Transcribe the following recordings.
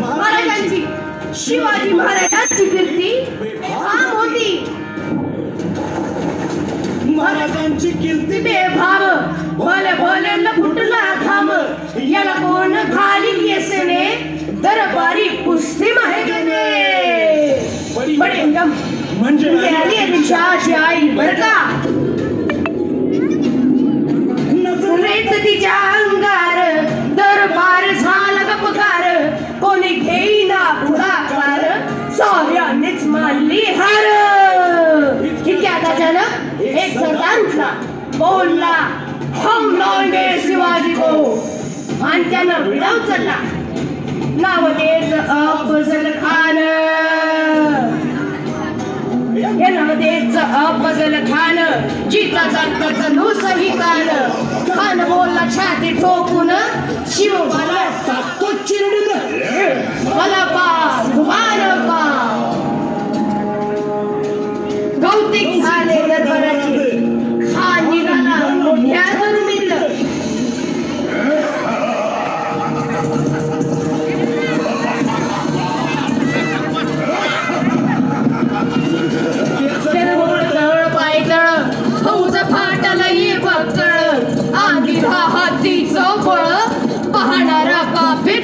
महाराजांची शिवाजी महाराजांची कीर्ती हा मोठी महाराजांची कीर्ती बेभाव भले भले न फुटला थांब याला म्हणजे म्हणजे आली आहे दिशाची आई बर का? रेत तिच्या अंगार दरबार झाला गपकार कोणी घेईना पुढाकार साऱ्यांनीच मानली हार. इतक्यात अचानक एक सरदार उठला. बोलला हम लॉन्डे शिवाजी को. आणि त्यानं विडा उचलला. नाव तेच अफजल खान. हे नवदेच अपजल खान जिता जातच नुस ही कान खान बोलला छाती ठोकून शिव मला तो चिरडून मला पा तुम्हाला पा गौतिक झाले बकळ आधी हाती पाहणारा कापे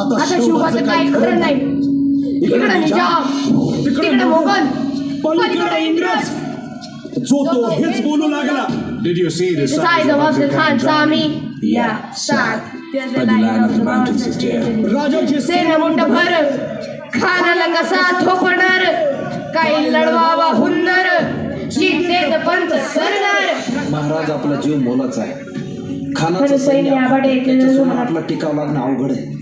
आता शिवाचं काय खरं नाही. इकडं निजाम तिकडे मोगल पलीकडे इंग्रज. जो तो हेच बोलू लागला. Did you see the size of? Yeah, the line of the mountains is there. राजाची सेना मोठं भर खानाला कसा थोपणार? काही लढवावा हुन्नर. शिकतेत पंत सरदार. महाराज आपला जीव मोलाचा आहे. खानाचं सैन्य. आपला टिकाव लागणं अवघड आहे.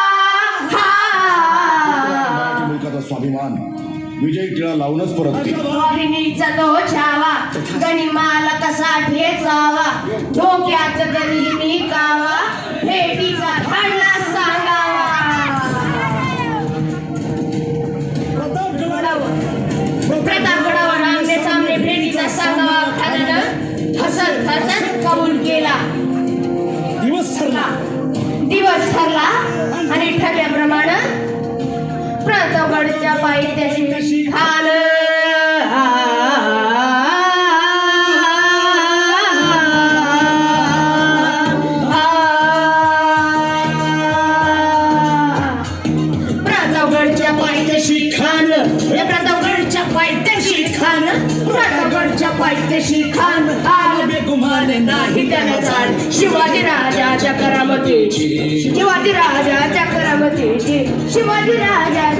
मुलकाचा स्वाभिमान. विजय टिळा लावूनच परत छावा गणिमाला कसा ठेचावा. कावा भेटीचा धाडला सांगावा. प्रतापगडावर आमने सामने भेटीचा सांगावा. खाल्यानं हसत हसत कबूल केला. दिवस ठरला. दिवस ठरला आणि ठरल्याप्रमाणे प्रतापगडच्या प्रतापगडच्या पायथ्याशी खान. या प्रतापगडच्या पायथ्याशी खान. प्रतापगडच्या पायथ्याशी खान. आल बेगुमान नाही चाल. शिवाजी राजाच्या करामतीची. शिवाजी राजाच्या करामतीची. शिवाजी राजा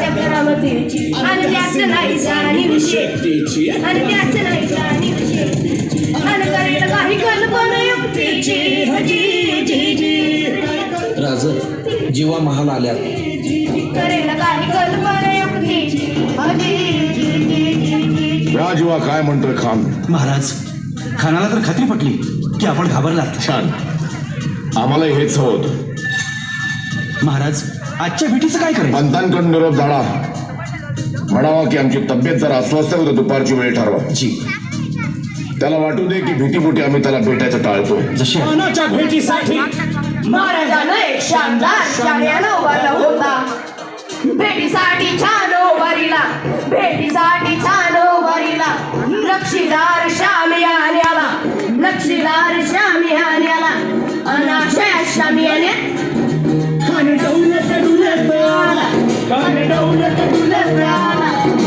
करामतीची आणि त्याच नाही जाणीव शेतीची आणि त्याच नाही जाणीव शेतीची आणि करेल काही कल्पना युक्तीची. हजी जी जी. राज जीवा महाल आल्यात. करेल काही कल्पना युक्तीची. हजी जी जी जी जी या जीवा काय म्हणतोय खान? महाराज खानाला तर खात्री पटली की आपण घाबरलात. छान. आम्हाला हेच हवं होतं. महाराज आजच्या भेटीचं काय करायचं? पंतांकडून निरोप झाला म्हणावा की आमची तब्येत जर अस्वस्थ आहे तर दुपारची वेळ ठरवा. जी. त्याला वाटू दे की भीतीपोटी आम्ही त्याला भेटायचं टाळतोय. जसे खानाच्या भेटीसाठी महाराजानं एक शानदार शाळेनं उभारला होता. भेटीसाठी छान उभारीला भेटीसाठी छान उभारीला. लक्षीदार श्यामी आल्याला लक्षीदार श्यामी आल्याला अनाशया श्यामी आल्या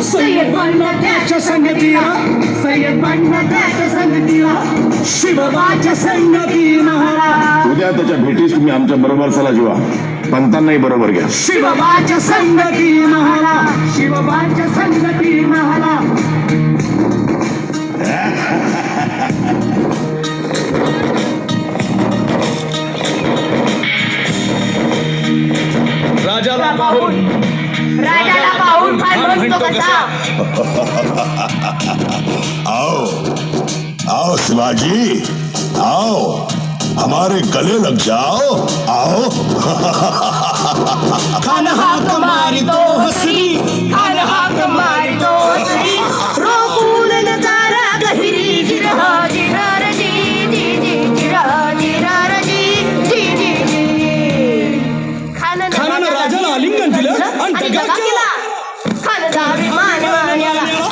सय्यद बनला त्याच्या संगतीला सय्यद बनला त्याच्या संगतीला शिवबाच्या संगती महाराज उद्या त्याच्या भेटीस तुम्ही आमच्या बरोबर चला जीवा. पंतांनाही बरोबर घ्या. शिवबाच्या संगती महाला शिवबाच्या संगती तो आओ आओ शिवाजी आओ हमारे गले लग जाओ आओ। खानहा तो खाना आलिंगन दिलं खानचा अभिमान मान्याला खानचा